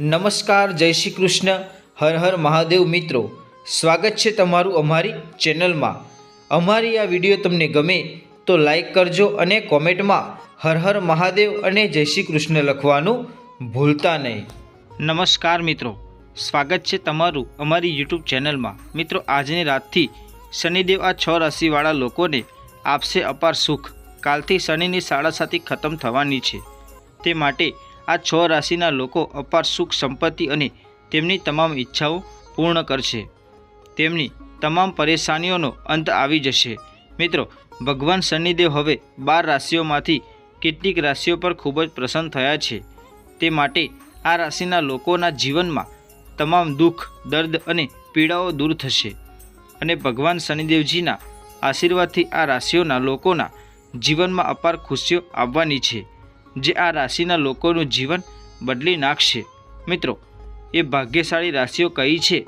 નમસ્કાર, જય શ્રી કૃષ્ણ. હર હર મહાદેવ મિત્રો. સ્વાગત છે તમારું અમારી ચેનલમાં. અમારી આ વીડિયો તમને ગમે તો લાઈક કરજો અને કોમેન્ટમાં હર હર મહાદેવ અને જય શ્રી કૃષ્ણ લખવાનું ભૂલતા નહીં. નમસ્કાર મિત્રો. સ્વાગત છે તમારું અમારી યુટ્યુબ ચેનલમાં. મિત્રો, આજની રાતથી શનિદેવ આ છ રાશિવાળા લોકોને આપશે અપાર સુખ. કાલથી શનિની સાડા સાતી ખતમ થવાની છે. તે માટે આ છ રાશિના લોકો અપાર સુખ સંપત્તિ અને તેમની તમામ ઈચ્છાઓ પૂર્ણ કરશે. તેમની તમામ પરેશાનીઓનો અંત આવી જશે. મિત્રો, ભગવાન શનિદેવ હવે બાર રાશિઓમાંથી કેટલીક રાશિઓ પર ખૂબ જ પ્રસન્ન થયા છે. તે માટે આ રાશિના લોકોના જીવનમાં તમામ દુઃખ, દર્દ અને પીડાઓ દૂર થશે. અને ભગવાન શનિદેવજીના આશીર્વાદથી આ રાશિઓના લોકોના જીવનમાં અપાર ખુશીઓ આવવાની છે. જે આ રાશિના લોકોનું જીવન બદલી નાખશે. મિત્રો, એ ભાગ્યશાળી રાશિઓ કઈ છે?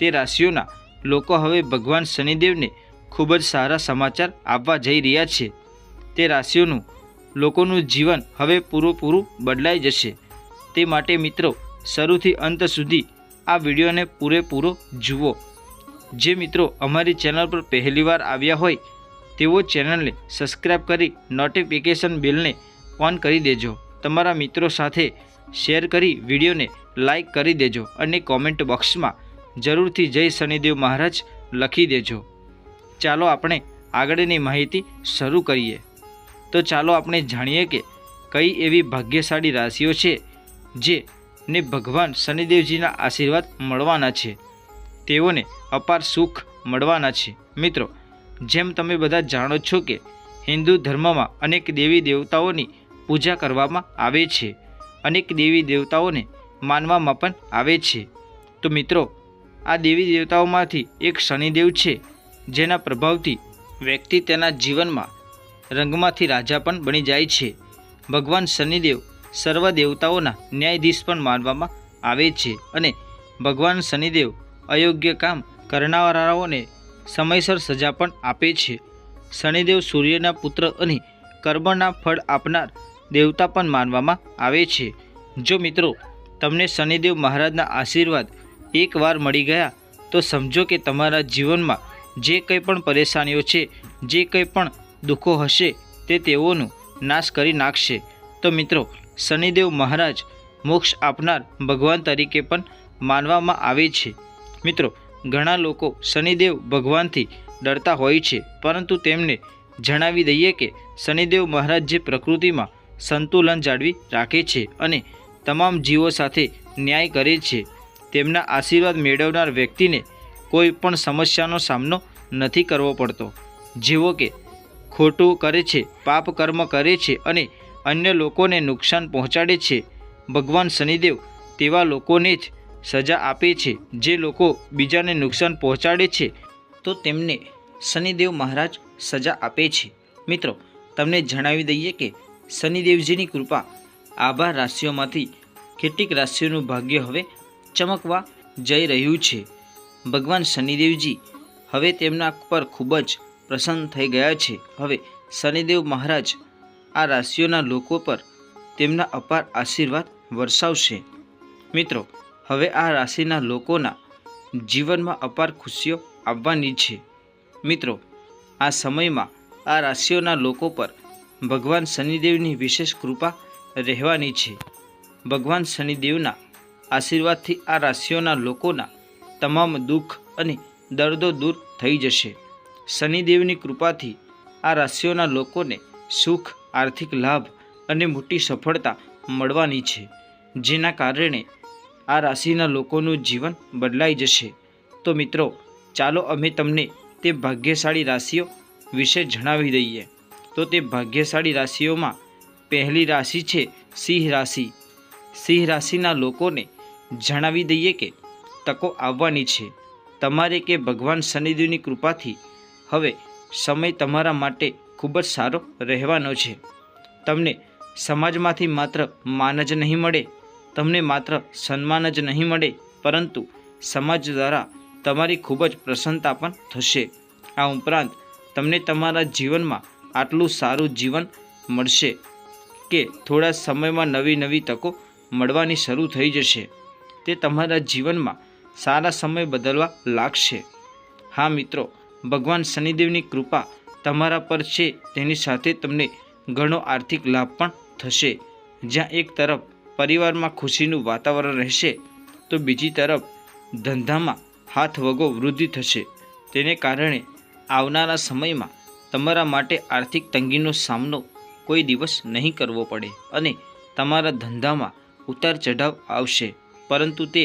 તે રાશિઓના લોકો હવે ભગવાન શનિદેવને ખૂબ જ સારા સમાચાર આપવા જઈ રહ્યા છે. તે રાશિઓનું લોકોનું જીવન હવે પૂરેપૂરું બદલાઈ જશે. તે માટે મિત્રો, શરૂથી અંત સુધી આ વિડીયોને પૂરેપૂરો જુઓ. જે મિત્રો અમારી ચેનલ પર પહેલીવાર આવ્યા હોય, તેઓ ચેનલને સબસ્ક્રાઈબ કરી નોટિફિકેશન બિલને ઓન કરી દેજો. તમારા મિત્રો સાથે શેર કરી વિડીયોને લાઈક કરી દેજો અને કોમેન્ટ બોક્સમાં જરૂરથી જય શનિદેવ મહારાજ લખી દેજો. ચાલો આપણે આગળની માહિતી શરૂ કરીએ. તો ચાલો આપણે જાણીએ કે કઈ એવી ભાગ્યશાળી રાશિઓ છે જે ને ભગવાન શનિદેવજીના આશીર્વાદ મળવાના છે. તેઓને અપાર સુખ મળવાના છે. મિત્રો, જેમ તમે બધા જાણો છો કે હિન્દુ ધર્મમાં અનેક દેવી દેવતાઓની પૂજા કરવામાં આવે છે. અનેક દેવી દેવતાઓને માનવામાં પણ આવે છે. તો મિત્રો, આ દેવી દેવતાઓમાંથી એક શનિદેવ છે, જેના પ્રભાવથી વ્યક્તિ તેના જીવનમાં રંગમાંથી રાજા પણ બની જાય છે. ભગવાન શનિદેવ સર્વ દેવતાઓના ન્યાયાધીશ પણ માનવામાં આવે છે અને ભગવાન શનિદેવ અયોગ્ય કામ કરનારાઓને સમયસર સજા પણ આપે છે. શનિદેવ સૂર્યના પુત્ર અને કર્મના ફળ આપનાર દેવતા પણ માનવામાં આવે છે. જો મિત્રો, તમને શનિદેવ મહારાજના આશીર્વાદ એકવાર મળી ગયા, તો સમજો કે તમારા જીવનમાં જે કંઈ પણ પરેશાનીઓ છે, જે કંઈ પણ દુઃખો હશે, તે તેઓનું નાશ કરી નાખશે. તો મિત્રો, શનિદેવ મહારાજ મોક્ષ આપનાર ભગવાન તરીકે પણ માનવામાં આવે છે. મિત્રો, ઘણા લોકો શનિદેવ ભગવાનથી ડરતા હોય છે, પરંતુ તેમને જણાવી દઈએ કે શનિદેવ મહારાજ જે પ્રકૃતિમાં સંતુલન જાળવી રાખે છે અને તમામ જીવો સાથે ન્યાય કરે છે. તેમના આશીર્વાદ મેળવનાર વ્યક્તિને કોઈ પણ સમસ્યાનો સામનો નથી કરવો પડતો. જેવો કે ખોટું કરે છે, પાપ કર્મ કરે છે અને અન્ય લોકોને નુકસાન પહોંચાડે છે. ભગવાન શનિદેવ તેવા લોકોને જ સજા આપે છે, જે લોકો બીજાને નુકસાન પહોંચાડે છે. તો તેમને શનિદેવ મહારાજ સજા આપે છે. મિત્રો, તમને જણાવી દઈએ કે શનિદેવજીની કૃપા. આભાર રાશિઓમાંથી કેટલીક રાશિઓનું ભાગ્ય હવે ચમકવા જઈ રહ્યું છે. ભગવાન શનિદેવજી હવે તેમના પર ખૂબ જ પ્રસન્ન થઈ ગયા છે. હવે શનિદેવ મહારાજ આ રાશિઓના લોકો પર તેમના અપાર આશીર્વાદ વરસાવશે. મિત્રો, હવે આ રાશિના લોકોના જીવનમાં અપાર ખુશીઓ આવવાની છે. મિત્રો, આ સમયમાં આ રાશિઓના લોકો પર ભગવાન શનિદેવની વિશેષ કૃપા રહેવાની છે. ભગવાન શનિદેવના આશીર્વાદથી આ રાશિઓના લોકોના તમામ દુઃખ અને દર્દો દૂર થઈ જશે. શનિદેવની કૃપાથી આ રાશિઓના લોકોને સુખ, આર્થિક લાભ અને મોટી સફળતા મળવાની છે, જેના કારણે આ રાશિના લોકોનું જીવન બદલાઈ જશે. તો મિત્રો, ચાલો અમે તમને તે ભાગ્યશાળી રાશિઓ વિશે જણાવી દઈએ. તો તે ભાગ્યશાળી રાશિઓમાં પહેલી રાશિ છે સિંહ રાશિ. સિંહ રાશિના લોકોને જણાવી દઈએ કે તકો આવવાની છે. તમારે કે ભગવાન શનિદેવની કૃપાથી હવે સમય તમારા માટે ખૂબ જ સારો રહેવાનો છે. તમને સમાજમાંથી માત્ર માન જ નહીં મળે, તમને માત્ર સન્માન જ નહીં મળે, પરંતુ સમાજ દ્વારા તમારી ખૂબ જ પ્રસન્નતા પણ થશે. આ ઉપરાંત તમને તમારા જીવનમાં આટલું સારું જીવન મળશે કે થોડા સમયમાં નવી નવી તકો મળવાની શરૂ થઈ જશે. તે તમારા જીવનમાં સારા સમય બદલવા લાગશે. હા મિત્રો, ભગવાન શનિદેવની કૃપા તમારા પર છે, તેની સાથે તમને ઘણો આર્થિક લાભ પણ થશે. જ્યાં એક તરફ પરિવારમાં ખુશીનું વાતાવરણ રહેશે, તો બીજી તરફ ધંધામાં હાથ વગો વૃદ્ધિ થશે. તેને કારણે આવનારા સમયમાં તમારા માટે આર્થિક તંગીનો સામનો કોઈ દિવસ નહીં કરવો પડે અને તમારા ધંધામાં ઉતાર ચઢાવ આવશે, પરંતુ તે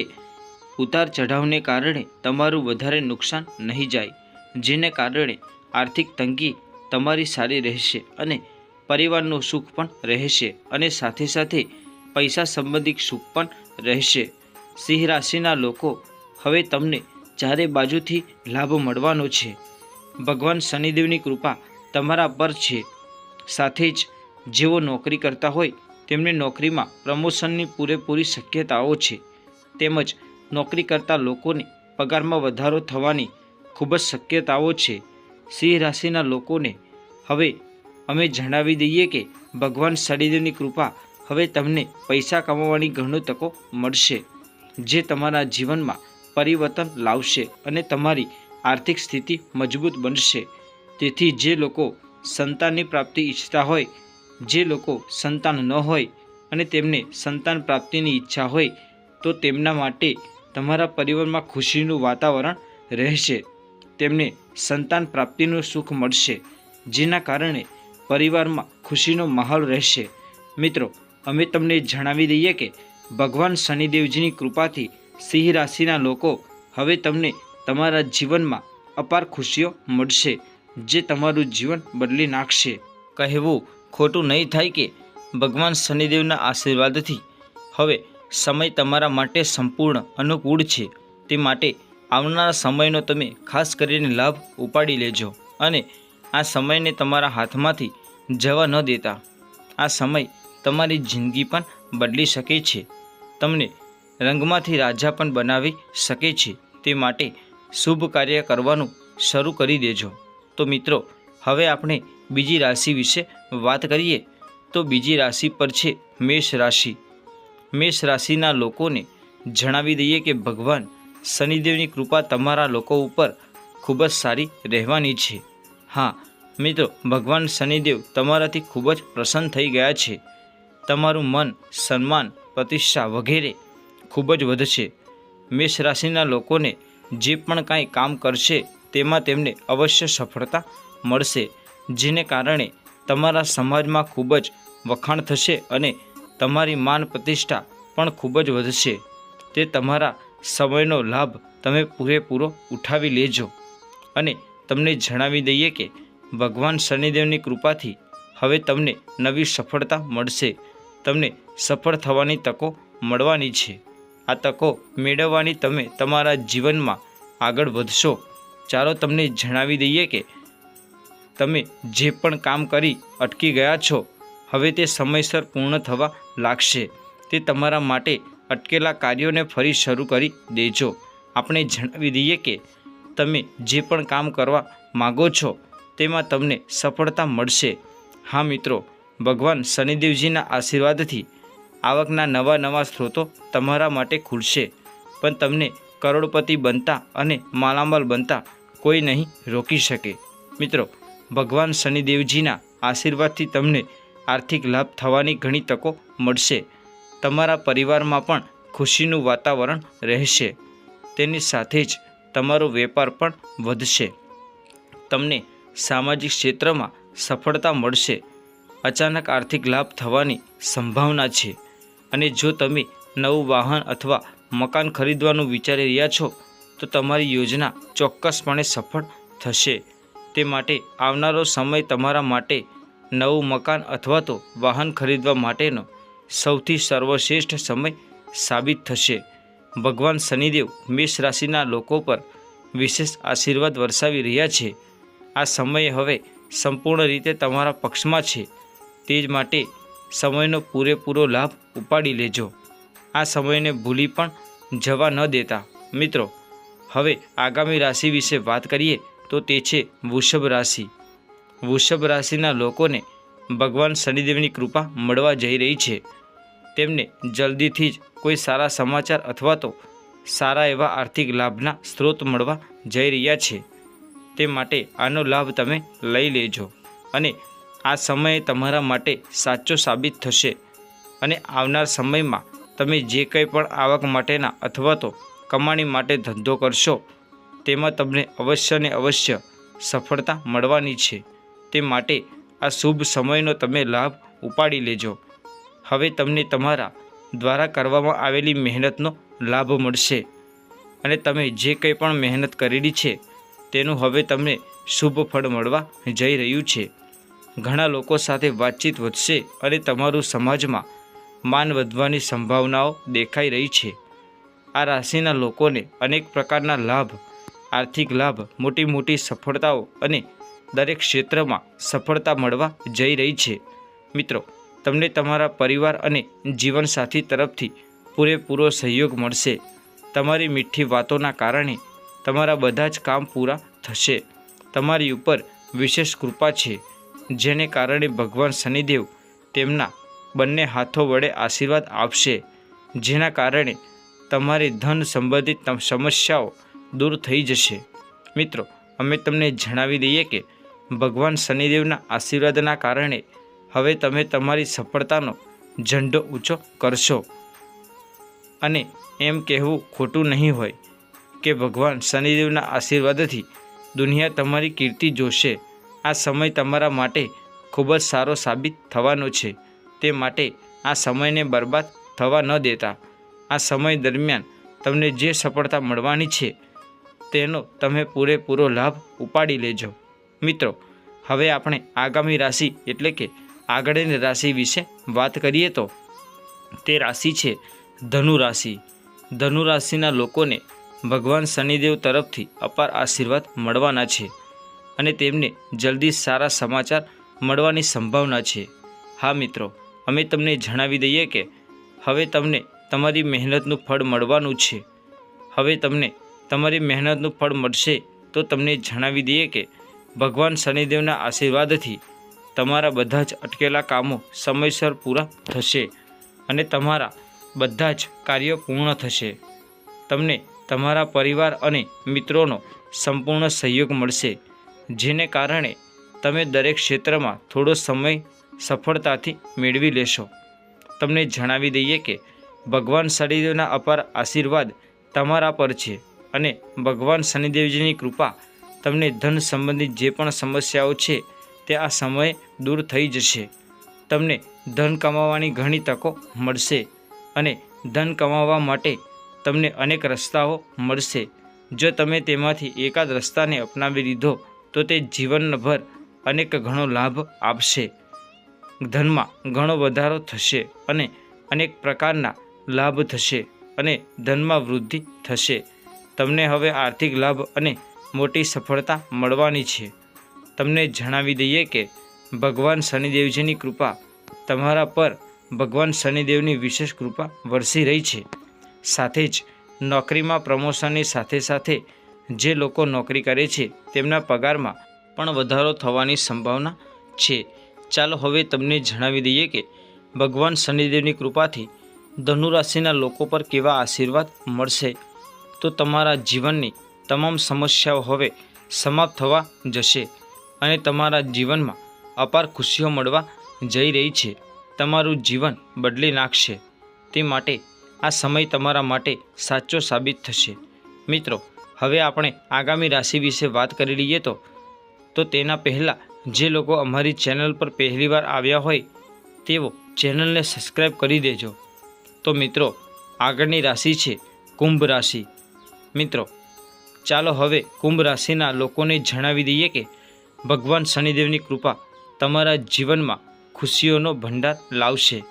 ઉતાર ચઢાવને કારણે તમારું વધારે નુકસાન નહીં જાય, જેને કારણે આર્થિક તંગી તમારી સારી રહેશે અને પરિવારનું સુખ પણ રહેશે અને સાથે સાથે પૈસા સંબંધિત સુખ પણ રહેશે. સિંહ રાશિના લોકો હવે તમને ચારે બાજુથી લાભ મળવાનો છે. ભગવાન શનિદેવની કૃપા તમારા પર છે. સાથે જ જેઓ નોકરી કરતા હોય, તેમને નોકરીમાં પ્રમોશનની પૂરેપૂરી શક્યતાઓ છે. તેમજ નોકરી કરતા લોકોને પગારમાં વધારો થવાની ખૂબ જ શક્યતાઓ છે. સિંહ રાશિના લોકોને હવે અમે જણાવી દઈએ કે ભગવાન શનિદેવની કૃપા હવે તમને પૈસા કમાવાની ઘણો તકો મળશે, જે તમારા જીવનમાં પરિવર્તન લાવશે અને તમારી આર્થિક સ્થિતિ મજબૂત બનશે. તેથી જે લોકો સંતાનની પ્રાપ્તિ ઈચ્છતા હોય, જે લોકો સંતાન ન હોય અને તેમને સંતાન પ્રાપ્તિની ઈચ્છા હોય, તો તેમના માટે તમારા પરિવારમાં ખુશીનું વાતાવરણ રહેશે. તેમને સંતાન પ્રાપ્તિનું સુખ મળશે, જેના કારણે પરિવારમાં ખુશીનો માહોલ રહેશે. મિત્રો, અમે તમને જણાવી દઈએ કે ભગવાન શનિદેવજીની કૃપાથી સિંહ રાશિના લોકો હવે તમને તમારા જીવનમાં અપાર ખુશીઓ મળશે, જે તમારું જીવન બદલી નાખશે. કહેવું ખોટું નહીં થાય કે ભગવાન શનિદેવના આશીર્વાદથી. હવે, સમય તમારા માટે સંપૂર્ણ અનુકૂળ છે. તે માટે આવનારા સમયનો તમે ખાસ કરીને લાભ ઉપાડી લેજો અને આ સમયને તમારા હાથમાંથી જવા ન દેતા. આ સમય તમારી જિંદગી પણ બદલી શકે છે. તમને રંગમાંથી રાજા પણ બનાવી શકે છે. તે માટે શુભ કાર્ય કરવાનું શરૂ કરી દેજો. તો મિત્રો, હવે આપણે બીજી રાશિ વિશે વાત કરીએ. તો બીજી રાશિ પર છે મેષ રાશિ. મેષ રાશિના લોકોને જણાવી દઈએ કે ભગવાન શનિદેવની કૃપા તમારા લોકો ઉપર ખૂબ જ સારી રહેવાની છે. હા, મિત્રો, ભગવાન શનિદેવ તમારાથી ખૂબ જ પ્રસન્ન થઈ ગયા છે. તમારું મન, સન્માન, પ્રતિષ્ઠા વગેરે ખૂબ જ વધશે. મેષ રાશિના લોકોને જે પણ કાંઈ કામ કરશે, તેમાં તેમને અવશ્ય સફળતા મળશે, જેને કારણે તમારા સમાજમાં ખૂબ જ વખાણ થશે અને તમારી માન પ્રતિષ્ઠા પણ ખૂબ જ વધશે. તે તમારા સમયનો લાભ તમે પૂરેપૂરો ઉઠાવી લેજો. અને તમને જણાવી દઈએ કે ભગવાન શનિદેવની કૃપાથી હવે તમને નવી સફળતા મળશે. તમને સફળ થવાની તકો મળવાની છે. આ તકો મેળવવાની તમે તમારા જીવનમાં આગળ વધશો. ચાલો તમને જણાવી દઈએ કે તમે જે પણ કામ કરી અટકી ગયા છો, હવે તે સમયસર પૂર્ણ થવા લાગશે. તે તમારા માટે અટકેલા કાર્યોને ફરી શરૂ કરી દેજો. આપણે જણાવી દઈએ કે તમે જે પણ કામ કરવા માગો છો, તેમાં તમને સફળતા મળશે. હા મિત્રો, ભગવાન શનિદેવજીના આશીર્વાદથી આવકના નવા નવા સ્ત્રોતો તમારા માટે ખુલશે. પણ તમને કરોડપતિ બનતા અને માલામાલ બનતા કોઈ નહીં રોકી શકે. મિત્રો, ભગવાન શનિદેવજીના આશીર્વાદથી તમને આર્થિક લાભ થવાની ઘણી તકો મળશે. તમારા પરિવારમાં પણ ખુશીનું વાતાવરણ રહેશે. તેની સાથે જ તમારો વેપાર પણ વધશે. તમને સામાજિક ક્ષેત્રમાં સફળતા મળશે. અચાનક આર્થિક લાભ થવાની સંભાવના છે. અને જો તમે નવું વાહન અથવા મકાન ખરીદવાનું વિચારી રહ્યા છો, તો તમારી યોજના ચોક્કસપણે સફળ થશે. તે માટે આવનારો સમય તમારા માટે નવું મકાન અથવા તો વાહન ખરીદવા માટેનો સૌથી સર્વશ્રેષ્ઠ સમય સાબિત થશે. ભગવાન શનિદેવ મેષ રાશિના લોકો પર વિશેષ આશીર્વાદ વરસાવી રહ્યા છે. આ સમય હવે સંપૂર્ણ રીતે તમારા પક્ષમાં છે. તે જ માટે સમયનો પૂરેપૂરો લાભ ઉપાડી લેજો. આ સમયને ભૂલી પણ જવા ન દેતા. મિત્રો, હવે આગામી રાશિ વિશે વાત કરીએ તો તે છે વૃષભ રાશિ. વૃષભ રાશિના લોકોને ભગવાન શનિદેવની કૃપા મળવા જઈ રહી છે. તેમને જલ્દીથી જ કોઈ સારા સમાચાર અથવા તો સારા એવા આર્થિક લાભના સ્ત્રોત મળવા જઈ રહ્યા છે. તે માટે આનો લાભ તમે લઈ લેજો અને આ સમય તમારા માટે સાચો સાબિત થશે. અને આવનાર સમયમાં તમે જે કંઈ પણ આવક માટેના અથવા તો કમાણી માટે ધંધો કરશો, તેમાં તમને અવશ્ય ને અવશ્ય સફળતા મળવાની છે. તે માટે આ શુભ સમયનો તમે લાભ ઉપાડી લેજો. હવે તમને તમારા દ્વારા કરવામાં આવેલી મહેનતનો લાભ મળશે. અને તમે જે કંઈ પણ મહેનત કરેલી છે, તેનું હવે તમને શુભ ફળ મળવા જઈ રહ્યું છે. ઘણા લોકો સાથે વાતચીત વધશે અને તમારું સમાજમાં માન વધવાની સંભાવનાઓ દેખાઈ રહી છે. આ રાશિના લોકોને અનેક પ્રકારના લાભ, આર્થિક લાભ મોટી મોટી સફળતાઓ અને દરેક ક્ષેત્રમાં સફળતા મળવા જઈ રહી છે. મિત્રો, તમને તમારા પરિવાર અને જીવનસાથી તરફથી પૂરેપૂરો સહયોગ મળશે. તમારી મીઠી વાતોના કારણે તમારા બધા જ કામ પૂરા થશે. તમારી ઉપર વિશેષ કૃપા છે. જેને કારણે ભગવાન શનિદેવ તેમના બંને હાથો વડે આશીર્વાદ આપશે, જેના કારણે તમારી ધન સંબંધિત સમસ્યાઓ દૂર થઈ જશે. મિત્રો, અમે તમને જણાવી દઈએ કે ભગવાન શનિદેવના આશીર્વાદના કારણે હવે તમે તમારી સફળતાનો ઝંડો ઊંચો કરશો. અને એમ કહેવું ખોટું નહીં હોય કે ભગવાન શનિદેવના આશીર્વાદથી દુનિયા તમારી કીર્તિ જોશે. આ સમય તમારા માટે ખૂબ જ સારો સાબિત થવાનો છે. તે માટે આ સમયને બરબાદ થવા ન દેતા. આ સમય દરમિયાન તમને જે સફળતા મળવાની છે, તેનો તમે પૂરેપૂરો લાભ ઉપાડી લેજો. મિત્રો, હવે આપણે આગામી રાશિ એટલે કે આગળની રાશિ વિશે વાત કરીએ તો, તે રાશિ છે ધનુ રાશિ. ધનુ રાશિના લોકોને ભગવાન શનિદેવ તરફથી અપાર આશીર્વાદ મળવાના છે. અને તેમને જલ્દી સારા સમાચાર મળવાની સંભાવના છે. હા, મિત્રો, અમે તમને જણાવી દઈએ કે હવે તમને તમારી મહેનતનું ફળ મળવાનું છે. હવે તમને તમારી મહેનતનું ફળ મળશે તો તમને જણાવી દઈએ કે ભગવાન શનિદેવના આશીર્વાદથી તમારા બધા જ અટકેલા કામો સમયસર પૂરા થશે અને તમારા બધા જ કાર્યો પૂર્ણ થશે. તમને તમારા પરિવાર અને મિત્રોનો સંપૂર્ણ સહયોગ મળશે. જેને કારણે તમે દરેક ક્ષેત્રમાં થોડો સમય સફળતાથી મેળવી લેશો. તમને જણાવી દઈએ કે ભગવાન શનિદેવના અપાર આશીર્વાદ તમારા પર છે અને ભગવાન શનિદેવજીની કૃપા તમને ધન સંબંધિત જે પણ સમસ્યાઓ છે તે આ સમયે દૂર થઈ જશે. તમને ધન કમાવાની ઘણી તકો મળશે અને ધન કમાવા માટે તમને અનેક રસ્તાઓ મળશે. જો તમે તેમાંથી એકાદ રસ્તાને અપનાવી લીધો તો તે જીવનભર અનેક ઘણો લાભ આપશે. ધનમાં ઘણો વધારો થશે અને અનેક પ્રકારના લાભ થશે અને ધનમાં વૃદ્ધિ થશે. તમને હવે આર્થિક લાભ અને મોટી સફળતા મળવાની છે. તમને જણાવી દઈએ કે ભગવાન શનિદેવજીની કૃપા તમારા પર ભગવાન શનિદેવની વિશેષ કૃપા વરસી રહી છે. સાથે જ નોકરીમાં પ્રમોશનની સાથે સાથે જે લોકો નોકરી કરે છે તેમના પગારમાં પણ વધારો થવાની સંભાવના છે. ચાલો હવે તમને જણાવી દઈએ કે ભગવાન શનિદેવની કૃપાથી ધનુરાશિના લોકો પર કેવા આશીર્વાદ મળશે. તો તમારા જીવનની તમામ સમસ્યાઓ હવે સમાપ્ત થવા જશે અને તમારા જીવનમાં અપાર ખુશીઓ મળવા જઈ રહી છે. તમારું જીવન બદલી નાખશે. તે માટે આ સમય તમારા માટે સાચો સાબિત થશે. મિત્રો હવે આપણે આગામી રાશિ વિશે વાત કરી લઈએ તો તો તેના પહેલાં જે લોકો અમારી ચેનલ પર પહેલીવાર આવ્યા હોય, તેઓ ચેનલને સબસ્ક્રાઈબ કરી દેજો. તો મિત્રો, આગળની રાશિ છે કુંભ રાશિ. મિત્રો, ચાલો હવે કુંભ રાશિના લોકોને જણાવી દઈએ કે, ભગવાન શનિદેવની કૃપા તમારા જીવનમાં ખુશીઓનો ભંડાર લાવશે.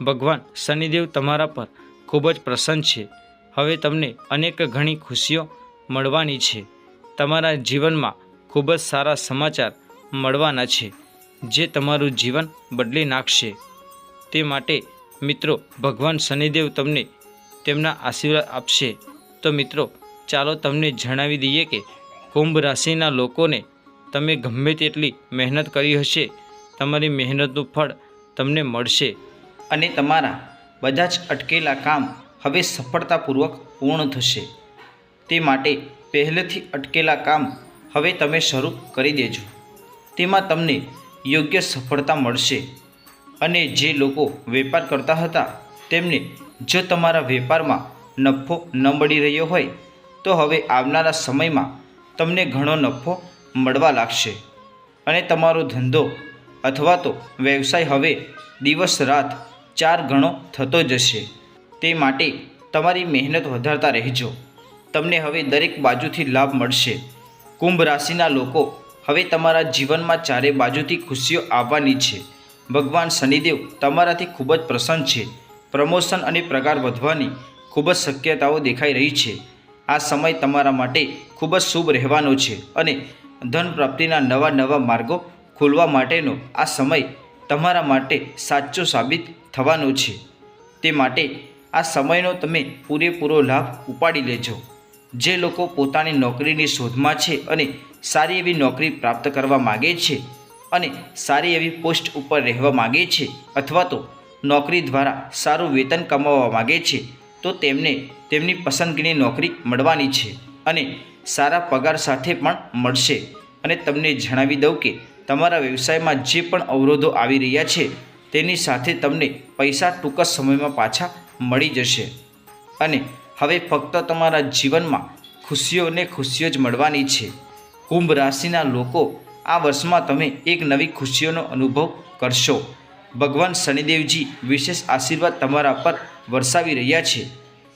ભગવાન શનિદેવ તમારા પર ખૂબ જ પ્રસન્ન છે. હવે તમને અનેક ઘણી ખુશીઓ મળવાની છે. તમારા જીવનમાં ખૂબ જ સારા સમાચાર મળવાના છે, જે તમારું જીવન બદલી નાખશે. તે માટે મિત્રો, ભગવાન શનિદેવ તમને તેમના આશીર્વાદ આપશે. તો મિત્રો, ચાલો તમને જણાવી દઈએ કે કુંભ રાશિના લોકોને તમે ગમે તેટલી મહેનત કરી હશે, તમારી મહેનતનું ફળ તમને મળશે. અને તમારા બધા જ અટકેલા કામ હવે સફળતાપૂર્વક પૂર્ણ થશે. તે માટે પહેલેથી અટકેલા કામ હવે તમે શરૂ કરી દેજો. તેમાં તમને યોગ્ય સફળતા મળશે. અને જે લોકો વેપાર કરતા હતા, તેમને જો તમારા વેપારમાં નફો ન મળી રહ્યો હોય, તો હવે આવનારા સમયમાં તમને ઘણો નફો મળવા લાગશે. અને તમારો ધંધો અથવા તો વ્યવસાય હવે દિવસ રાત ચાર ગણો થતો જશે. તે માટે તમારી મહેનત વધારતા રહેજો. તમને હવે દરેક બાજુથી લાભ મળશે. કુંભ રાશિના લોકો, હવે તમારા જીવનમાં ચારે બાજુથી ખુશીઓ આવવાની છે. ભગવાન શનિદેવ તમારાથી ખૂબ જ પ્રસન્ન છે. પ્રમોશન અને પ્રકાર વધવાની ખૂબ જ શક્યતાઓ દેખાઈ રહી છે. આ સમય તમારા માટે ખૂબ જ શુભ રહેવાનો છે અને ધન પ્રાપ્તિના નવા નવા માર્ગો ખોલવા માટેનો આ સમય તમારા માટે સાચો સાબિત થવાનો છે. તે માટે આ સમયનો તમે પૂરેપૂરો લાભ ઉપાડી લેજો. જે લોકો પોતાની નોકરીની શોધમાં છે અને સારી એવી નોકરી પ્રાપ્ત કરવા માગે છે અને સારી એવી પોસ્ટ ઉપર રહેવા માગે છે અથવા તો નોકરી દ્વારા સારું વેતન કમાવવા માગે છે, તો તેમને તેમની પસંદગીની નોકરી મળવાની છે અને સારા પગાર સાથે પણ મળશે. અને તમને જણાવી દઉં કે તમારા વ્યવસાયમાં જે પણ અવરોધો આવી રહ્યા છે, તેની સાથે તમને પૈસા ટૂંક સમયમાં પાછા મળી જશે. અને હવે ફક્ત તમારા જીવનમાં ખુશીઓ ને ખુશીઓ જ મળવાની છે. કુંભ રાશિના લોકો આ વર્ષમાં તમે એક નવી ખુશીઓનો અનુભવ કરશો. ભગવાન શનિદેવજી વિશેષ આશીર્વાદ તમારા પર વરસાવી રહ્યા છે.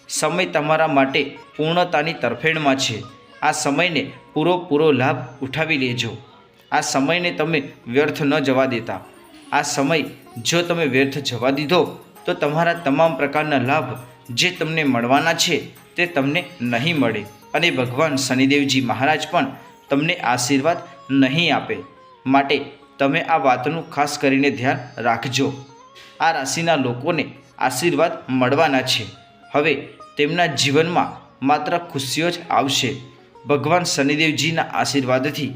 સમય તમારા માટે પૂર્ણતાની તરફેણમાં છે. આ સમયને પૂરો પૂરો લાભ ઉઠાવી લેજો. આ સમયને તમે વ્યર્થ ન જવા દેતા. આ સમય જો તમે વ્યર્થ જવા દીધો તો તમારા તમામ પ્રકારના લાભ જે તમને મળવાના છે તે તમને નહીં મળે. અને ભગવાન શનિદેવજી મહારાજ પણ તમને આશીર્વાદ નહીં આપે. માટે તમે આ વાતનું ખાસ કરીને ધ્યાન રાખજો. આ રાશિના લોકોને આશીર્વાદ મળવાના છે. હવે તેમના જીવનમાં માત્ર ખુશીઓ જ આવશે. ભગવાન શનિદેવજીના આશીર્વાદથી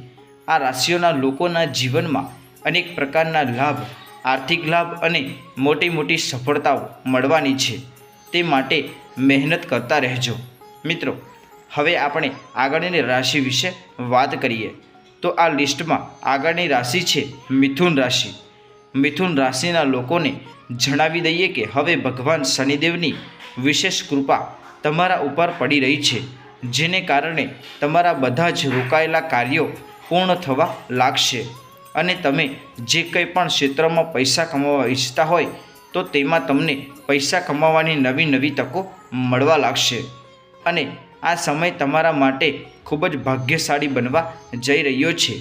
આ રાશિઓના લોકોના જીવનમાં અનેક પ્રકારના લાભ આર્થિક લાભ અને મોટી મોટી સફળતાઓ મળવાની છે. તે માટે મહેનત કરતા રહેજો. મિત્રો, હવે આપણે આગળની રાશિ વિશે વાત કરીએ. તો આ લિસ્ટમાં આગળની રાશિ છે મિથુન રાશિ. મિથુન રાશિના લોકોને જણાવી દઈએ કે હવે ભગવાન શનિદેવની વિશેષ કૃપા તમારા ઉપર પડી રહી છે, જેને કારણે તમારા બધા જ રોકાયેલા કાર્યો પૂર્ણ થવા લાગશે. અને તમે જે કંઈ પણ ક્ષેત્રમાં પૈસા કમાવા ઈચ્છતા હોય, તો તેમાં તમને પૈસા કમાવાની નવી નવી તકો મળવા લાગશે. અને આ સમય તમારા માટે ખૂબ જ ભાગ્યશાળી બનવા જઈ રહ્યો છે.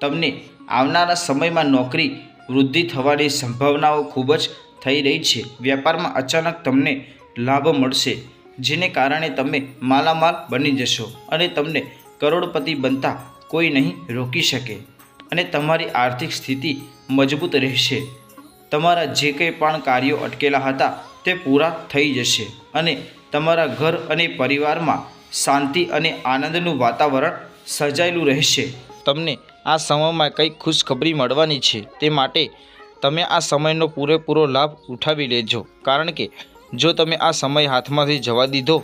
તમને આવનારા સમયમાં નોકરી વૃદ્ધિ થવાની સંભાવનાઓ ખૂબ જ થઈ રહી છે. વ્યાપારમાં અચાનક તમને લાભ મળશે, જેને કારણે તમે માલામાલ બની જશો અને તમને કરોડપતિ બનતા કોઈ નહીં રોકી શકે. અને તમારી આર્થિક સ્થિતિ મજબૂત રહેશે. તમારા જે કંઈ પણ કાર્યો અટકેલા હતા તે પૂરા થઈ જશે અને તમારા ઘર અને પરિવારમાં શાંતિ અને આનંદનું વાતાવરણ સર્જાયેલું રહેશે. તમને આ સમયમાં કંઈક ખુશખબરી મળવાની છે તે માટે તમે આ સમયનો પૂરેપૂરો લાભ ઉઠાવી લેજો. કારણ કે જો તમે આ સમય હાથમાંથી જવા દીધો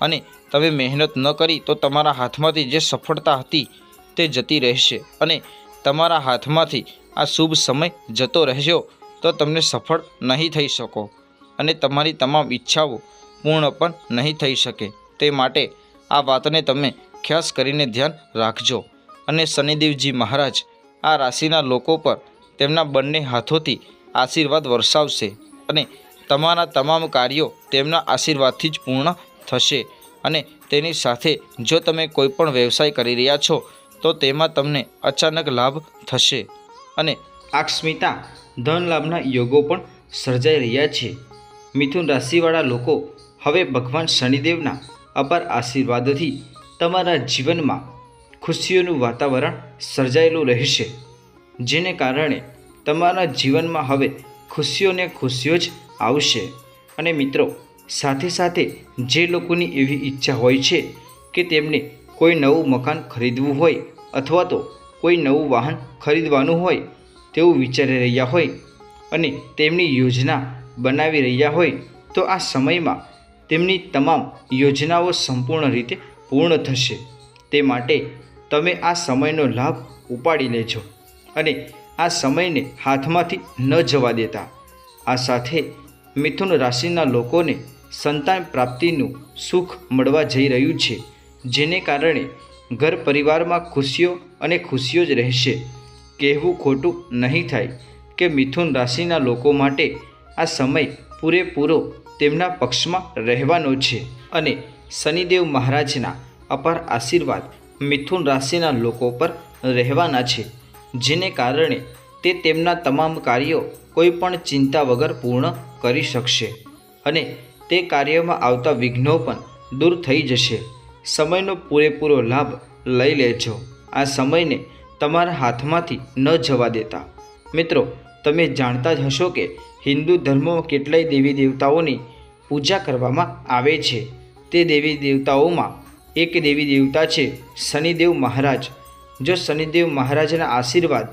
અને તમે મહેનત ન કરી તો તમારા હાથમાંથી જે સફળતા હતી તે જતી રહેશે અને તમારા હાથમાંથી આ શુભ સમય જતો રહેશો, તો તમને સફળ નહીં થઈ શકો અને તમારી તમામ ઈચ્છાઓ પૂર્ણ પણ નહીં થઈ શકે. તે માટે આ વાતને તમે ખાસ કરીને ધ્યાન રાખજો. અને શનિદેવજી મહારાજ આ રાશિના લોકો પર તેમના બંને હાથોથી આશીર્વાદ વરસાવશે અને તમારા તમામ કાર્યો તેમના આશીર્વાદથી જ પૂર્ણ થશે. અને તેની સાથે જો તમે કોઈ પણ વ્યવસાય કરી રહ્યા છો તો તેમાં તમને અચાનક લાભ થશે. અને આકસ્મિતા ધન લાભના યોગો પણ સર્જાઈ રહ્યા છે. મિથુન રાશિવાળા લોકો હવે ભગવાન શનિદેવના અપાર આશીર્વાદથી તમારા જીવનમાં ખુશીઓનું વાતાવરણ સર્જાયેલું રહેશે. જેને કારણે તમારા જીવનમાં હવે ખુશીઓને ખુશીઓ જ આવશે. અને મિત્રો, સાથે સાથે જે લોકોની એવી ઈચ્છા હોય છે કે તેમને કોઈ નવું મકાન ખરીદવું હોય અથવા તો કોઈ નવું વાહન ખરીદવાનું હોય તેવું વિચારી રહ્યા હોય અને તેમની યોજના બનાવી રહ્યા હોય તો આ સમયમાં તેમની તમામ યોજનાઓ સંપૂર્ણ રીતે પૂર્ણ થશે. તે માટે તમે આ સમયનો લાભ ઉપાડી લેજો અને આ સમયને હાથમાંથી ન જવા દેતા. આ સાથે મિથુન રાશિના લોકોને સંતાન પ્રાપ્તિનું સુખ મળવા જઈ રહ્યું છે, જેને કારણે ઘર પરિવારમાં ખુશીઓ અને ખુશીઓ જ રહેશે. કહેવું ખોટું નહીં થાય કે મિથુન રાશિના લોકો માટે આ સમય પૂરેપૂરો તેમના પક્ષમાં રહેવાનો છે અને શનિદેવ મહારાજના અપાર આશીર્વાદ મિથુન રાશિના લોકો પર રહેવાના છે, જેને કારણે તે તેમના તમામ કાર્યો કોઈ પણ ચિંતા વગર પૂર્ણ કરી શકશે અને તે કાર્યમાં આવતા વિઘ્નો પણ દૂર થઈ જશે. સમયનો પૂરેપૂરો લાભ લઈ લેજો. આ સમયને તમારા હાથમાંથી ન જવા દેતા. મિત્રો, તમે જાણતા જ હશો કે હિન્દુ ધર્મમાં કેટલાય દેવી દેવતાઓની પૂજા કરવામાં આવે છે. તે દેવી દેવતાઓમાં એક દેવી દેવતા છે શનિદેવ મહારાજ. જો શનિદેવ મહારાજના આશીર્વાદ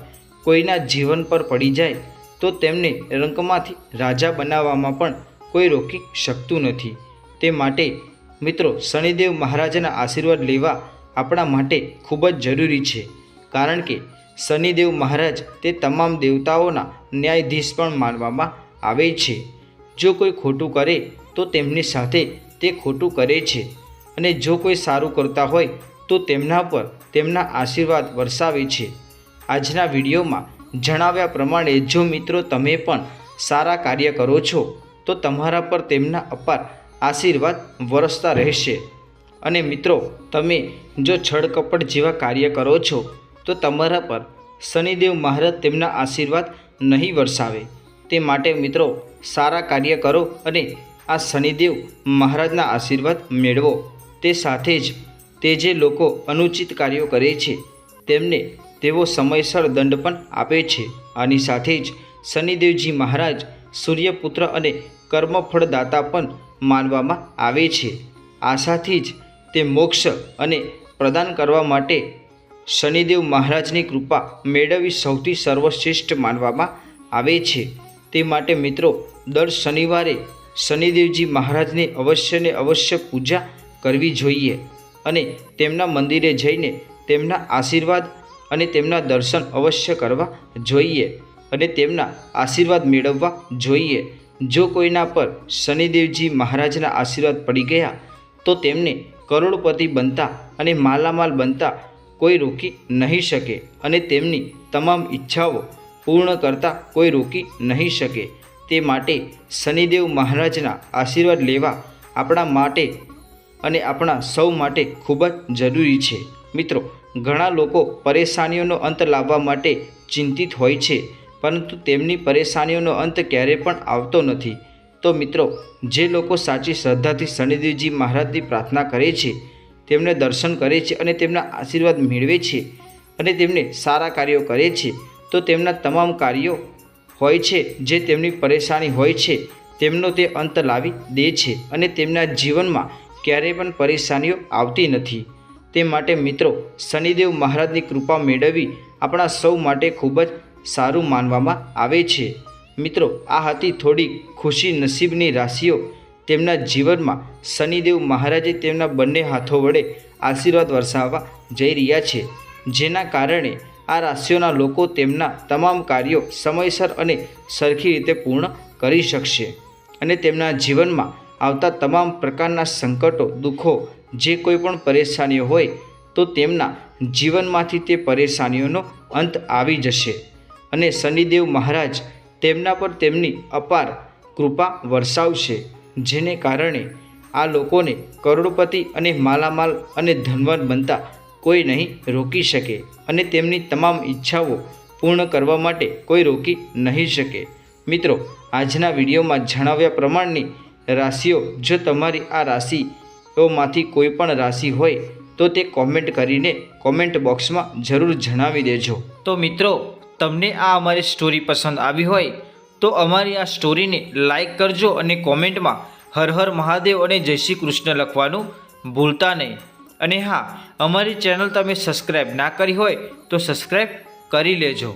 કોઈના જીવન પર પડી જાય, તો તેમને રંકમાંથી રાજા બનાવવામાં પણ કોઈ રોકી શકતું નથી. તે માટે મિત્રો, શનિદેવ મહારાજના આશીર્વાદ લેવા આપણા માટે ખૂબ જ જરૂરી છે. કારણ કે શનિદેવ મહારાજ તે તમામ દેવતાઓના ન્યાયાધીશ પણ માનવામાં આવે છે. જો કોઈ ખોટું કરે, તો તેમની સાથે તે ખોટું કરે છે. અને જો કોઈ સારું કરતા હોય, તો તેમના પર તેમના આશીર્વાદ વરસાવે છે. આજના વિડીયોમાં જણાવ્યા પ્રમાણે, જો મિત્રો તમે પણ સારા કાર્ય કરો છો, તો તમારા પર તેમના અપાર આશીર્વાદ વરસતા રહેશે. અને મિત્રો, તમે જો છળ કપટ જેવા કાર્ય કરો છો, તો તમારા પર શનિદેવ મહારાજ તેમના આશીર્વાદ નહીં વરસાવે. તે માટે મિત્રો, સારા કાર્ય કરો અને આ શનિદેવ મહારાજના આશીર્વાદ મેળવો. તે સાથે જ તે જે લોકો અનુચિત કાર્યો કરે છે, તેમને તેઓ સમયસર દંડ પણ આપે છે. આની સાથે જ શનિદેવજી મહારાજ સૂર્યપુત્ર અને કર્મફળદાતા પણ માનવામાં આવે છે. આશાથી જ તે મોક્ષ અને પ્રદાન કરવા માટે શનિદેવ મહારાજની કૃપા મેળવવી સૌથી સર્વશ્રેષ્ઠ માનવામાં આવે છે. તે માટે મિત્રો, દર શનિવારે શનિદેવજી મહારાજની અવશ્યને અવશ્ય પૂજા કરવી જોઈએ અને તેમના મંદિરે જઈને તેમના આશીર્વાદ અને તેમના દર્શન અવશ્ય કરવા જોઈએ અને તેમના આશીર્વાદ મેળવવા જોઈએ. જો કોઈના પર શનિદેવજી મહારાજના આશીર્વાદ પડી ગયા, તો તેમને કરોડપતિ બનતા અને માલામાલ બનતા કોઈ રોકી નહીં શકે અને તેમની તમામ ઈચ્છાઓ પૂર્ણ કરતા કોઈ રોકી નહીં શકે. તે માટે શનિદેવ મહારાજના આશીર્વાદ લેવા આપણા માટે અને આપણા સૌ માટે ખૂબ જ જરૂરી છે. મિત્રો, ઘણા લોકો પરેશાનીઓનો અંત લાવવા માટે ચિંતિત હોય છે. પરંતુ તેમની પરેશાનીઓનો અંત ક્યારેય પણ આવતો નથી. તો મિત્રો, જે લોકો સાચી શ્રદ્ધાથી શનિદેવજી મહારાજની પ્રાર્થના કરે છે, તેમને દર્શન કરે છે અને તેમના આશીર્વાદ મેળવે છે અને તેમને સારા કાર્યો કરે છે, તો તેમના તમામ કાર્યો હોય છે, જે તેમની પરેશાની હોય છે, તેમનો તે અંત લાવી દે છે અને તેમના જીવનમાં ક્યારેય પણ પરેશાનીઓ આવતી નથી. તે માટે મિત્રો, શનિદેવ મહારાજની કૃપા મેળવવી આપણા સૌ માટે ખૂબ જ સારું માનવામાં આવે છે. મિત્રો, આ હતી થોડી ખુશી નસીબની રાશિઓ. તેમના જીવનમાં શનિદેવ મહારાજે તેમના બંને હાથો વડે આશીર્વાદ વરસાવવા જઈ રહ્યા છે. જેના કારણે આ રાશિઓના લોકો તેમના તમામ કાર્યો સમયસર અને સરખી રીતે પૂર્ણ કરી શકશે અને તેમના જીવનમાં આવતા તમામ પ્રકારના સંકટો, દુઃખો, જે કોઈ પણ પરેશાનીઓ હોય, તો તેમના જીવનમાંથી તે પરેશાનીઓનો અંત આવી જશે. અને શનિદેવ મહારાજ તેમના પર તેમની અપાર કૃપા વરસાવશે, જેને કારણે આ લોકોને કરોડપતિ અને માલામાલ અને ધનવાન બનતા કોઈ નહીં રોકી શકે અને તેમની તમામ ઈચ્છાઓ પૂર્ણ કરવા માટે કોઈ રોકી નહીં શકે. મિત્રો, આજના વિડીયોમાં જણાવ્યા પ્રમાણની રાશિઓ, જો તમારી આ રાશિઓમાંથી કોઈ પણ રાશિ હોય, તો તે કોમેન્ટ કરીને કોમેન્ટ બોક્સમાં જરૂર જણાવી દેજો. તો મિત્રો તમને આ અમારી સ્ટોરી પસંદ આવી હોય તો અમારી આ સ્ટોરીને લાઈક કરજો અને કોમેન્ટમાં હર હર મહાદેવ અને જય શ્રી કૃષ્ણ લખવાનું ભૂલતા નહીં. અને હા, અમારી ચેનલ તમે સબસ્ક્રાઈબ ના કરી હોય તો સબસ્ક્રાઈબ કરી લેજો.